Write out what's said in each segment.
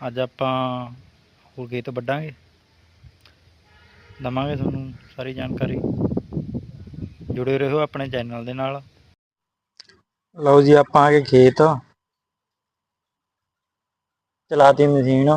ਅੱਜ ਆਪਾਂ ਹੋਰ ਖੇਤ ਵੱਢਾਂਗੇ। ਦਵਾਂਗੇ ਤੁਹਾਨੂੰ ਸਾਰੀ ਜਾਣਕਾਰੀ। ਜੁੜੇ ਰਹੋ ਆਪਣੇ ਚੈਨਲ ਦੇ ਨਾਲ। ਲਓ ਜੀ, ਆਪਾਂ ਆ ਗਏ ਖੇਤ। ਚਲਾਤੀ ਮਸ਼ੀਨ।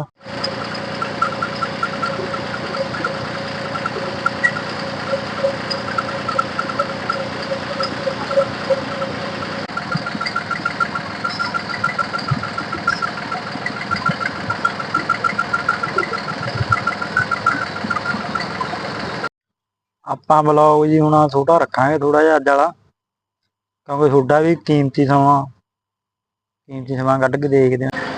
ਆਪਾਂ ਬਲੌਗ ਜੀ ਹੁਣ ਛੋਟਾ ਰੱਖਾਂਗੇ ਥੋੜਾ ਜਿਹਾ ਅੱਜ ਵਾਲਾ, ਕਿਉਂਕਿ ਤੁਹਾਡਾ ਵੀ ਕੀਮਤੀ ਸਮਾਂ ਕੀਮਤੀ ਸਮਾਂ ਕੱਢ ਕੇ ਦੇਖਦੇ ਹਾਂ।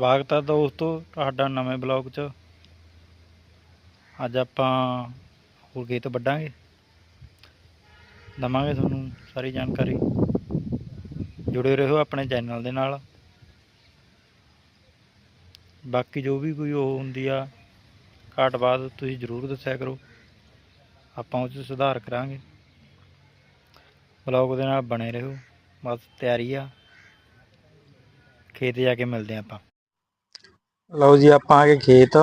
ਸਵਾਗਤ ਹੈ ਦੋਸਤੋ ਤੁਹਾਡਾ ਨਵੇਂ ਬਲੌਗ 'ਚ। ਅੱਜ ਆਪਾਂ ਹੋਰ ਖੇਤ ਵੱਢਾਂਗੇ। ਦਵਾਂਗੇ ਤੁਹਾਨੂੰ ਸਾਰੀ ਜਾਣਕਾਰੀ। ਜੁੜੇ ਰਹੋ ਆਪਣੇ ਚੈਨਲ ਦੇ ਨਾਲ। ਬਾਕੀ ਜੋ ਵੀ ਕੋਈ ਉਹ ਹੁੰਦੀ ਆ, ਘਾਟ ਬਾਅਦ ਤੁਸੀਂ ਜ਼ਰੂਰ ਦੱਸਿਆ ਕਰੋ। ਆਪਾਂ ਉਹ 'ਚ ਸੁਧਾਰ ਕਰਾਂਗੇ। ਬਲੌਗ ਦੇ ਨਾਲ ਬਣੇ ਰਹੋ। ਬਸ ਤਿਆਰੀ ਆ। ਖੇਤ ਜਾ ਕੇ ਮਿਲਦੇ ਹਾਂ ਆਪਾਂ। ਲਓ ਜੀ ਆਪਾਂ ਆ ਗਏ ਖੇਤ।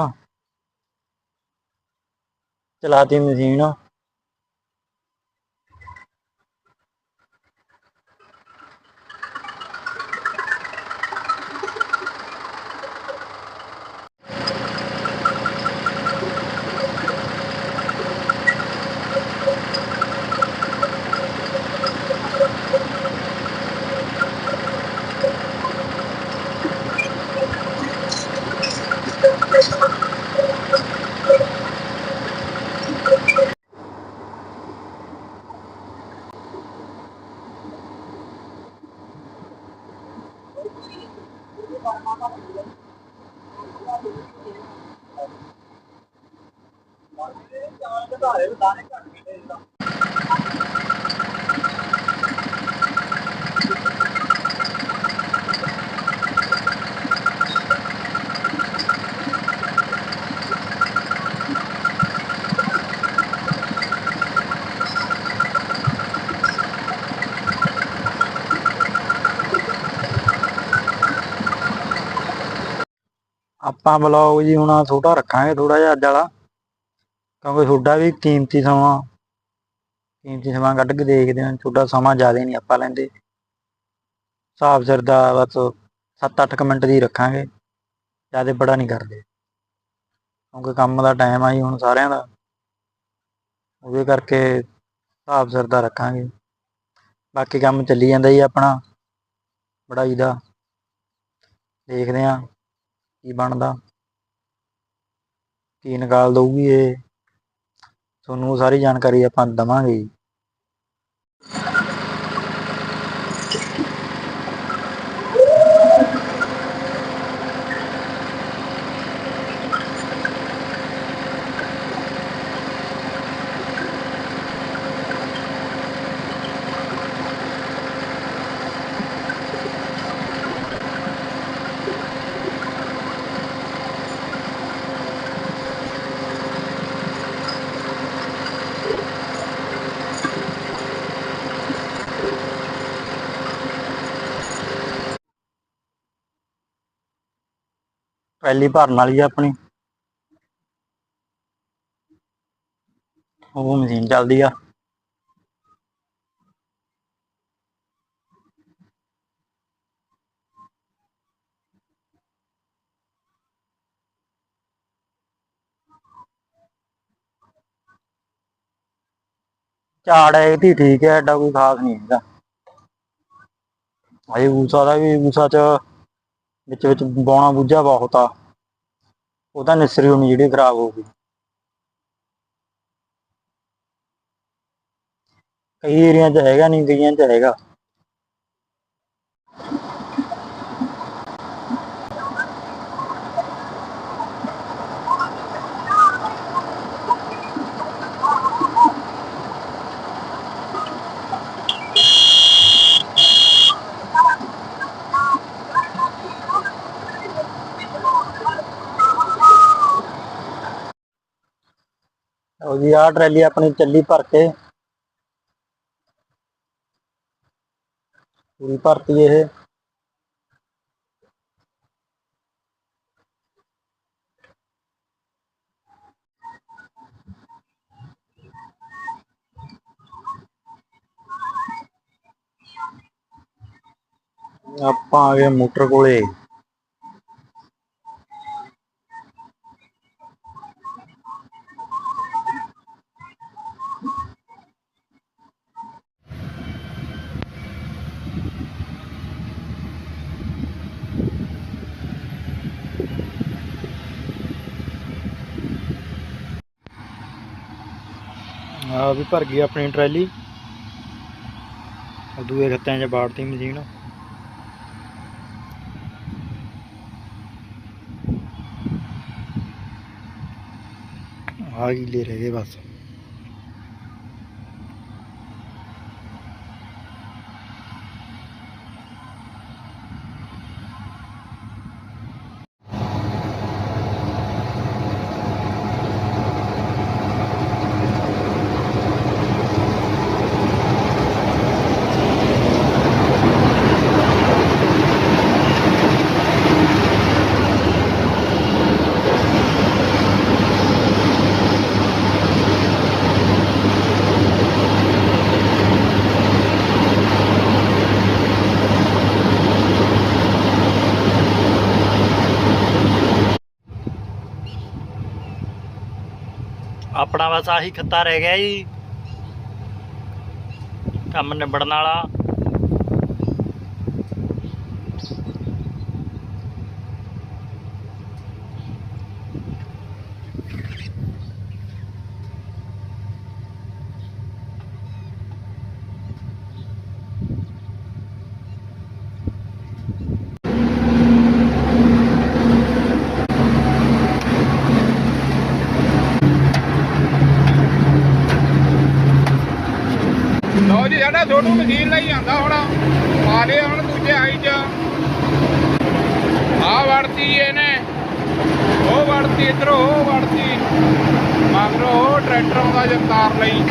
ਚਲਾਤੀ ਮਸ਼ੀਨ। ਆਪਾਂ ਬਲੌਗ ਜੀ ਹੁਣ ਛੋਟਾ ਰੱਖਾਂਗੇ ਥੋੜਾ ਜਿਹਾ ਅੱਜ ਵਾਲਾ। ਕਿਉਂਕਿ ਤੁਹਾਡਾ ਵੀ ਕੀਮਤੀ ਸਮਾਂ ਕੀਮਤੀ ਸਮਾਂ ਕੱਢ ਕੇ ਦੇਖਦੇ ਹਾਂ, ਤੁਹਾਡਾ ਸਮਾਂ ਜ਼ਿਆਦਾ ਨਹੀਂ ਆਪਾਂ ਲੈਂਦੇ। ਹਿਸਾਬ ਸਿਰ ਦਾ ਬਸ 7-8 ਮਿੰਟ ਦੀ ਰੱਖਾਂਗੇ, ਜ਼ਿਆਦਾ ਬੜਾ ਨਹੀਂ ਕਰਦੇ। ਕਿਉਂਕਿ ਕੰਮ ਦਾ ਟਾਈਮ ਆ ਜੀ ਹੁਣ ਸਾਰਿਆਂ ਦਾ। ਉਹਦੇ ਕਰਕੇ ਹਿਸਾਬ ਸਿਰ ਦਾ ਰੱਖਾਂਗੇ। ਬਾਕੀ ਕੰਮ ਚੱਲੀ ਜਾਂਦਾ ਜੀ ਆਪਣਾ ਬੜਾਈ ਦਾ। ਦੇਖਦੇ ਹਾਂ ਕੀ ਬਣਦਾ, ਕੀ ਨਿਕਾਲ ਦਊਗੀ ਇਹ। ਤੁਹਾਨੂੰ ਸਾਰੀ ਜਾਣਕਾਰੀ ਆਪਾਂ ਦਵਾਂਗੇ ਜੀ। ਪਹਿਲੀ ਭਰਨ ਵਾਲੀ ਆ ਆਪਣੀ। ਉਹ ਮਸ਼ੀਨ ਚੱਲਦੀ ਆ। ਝਾੜ ਇਹਦੀ ਠੀਕ ਹੈ ਐਡਾ ਕੋਈ ਖਾਸ ਨਹੀਂ ਹੈਗਾ। ਅਜੇ ਊਸਾ ਦਾ ਵੀ, ਊਸਾ ਚ ਵਿੱਚ ਵਿੱਚ ਬੌਣਾ ਬੁੱਝਾ ਬਹੁਤ ਆ। ਉਹਦਾ ਨਿਸਰੀ ਹੋਣੀ ਜਿਹੜੀ ਖਰਾਬ ਹੋ ਗਈ। ਕਈ ਏਰੀਆ 'ਚ ਹੈਗਾ ਨਹੀਂ ਕਈਆਂ 'ਚ ਹੈਗਾ। ਲਓ ਜੀ, ਆਹ ਟਰੈਲੀ ਆਪਣੀ ਚੱਲੀ ਭਰ ਕੇ। ਪੂਰੀ ਭਰਤੀ ਇਹ। ਆਪਾਂ ਆ ਗਏ ਮੋਟਰ ਕੋਲੇ। ਆ ਵੀ ਭਰ ਗਈ ਆਪਣੀ ਟਰੈਲੀ। ਦੂਏ ਖੱਤਿਆਂ 'ਚ ਬਾੜਤੀ ਮਸ਼ੀਨ। ਆ ਗਈ ਲੈ ਰਹਿ ਗਏ ਬਸ। ਆਪਣਾ ਬਸ ਆਹੀ ਖੱਤਾ ਰਹਿ ਗਿਆ ਜੀ। ਕੰਮ ਨਿਬੜਨ ਵਾਲਾ। ਲਓ ਛੋਟੂ ਮਸ਼ੀਨ ਲਈ ਜਾਂਦਾ ਹੋਣਾ। ਪਾ ਲਿਆ ਹੁਣ ਦੂਜੇ ਆਈ ਚ। ਆ ਵੜਤੀ ਇਹਨੇ। ਉਹ ਵੜਤੀ ਇਧਰੋਂ, ਉਹ ਵੜਤੀ। ਮਗਰੋਂ ਉਹ ਟਰੈਕਟਰ ਆਉਂਦਾ ਜਗਤਾਰ ਲਈ।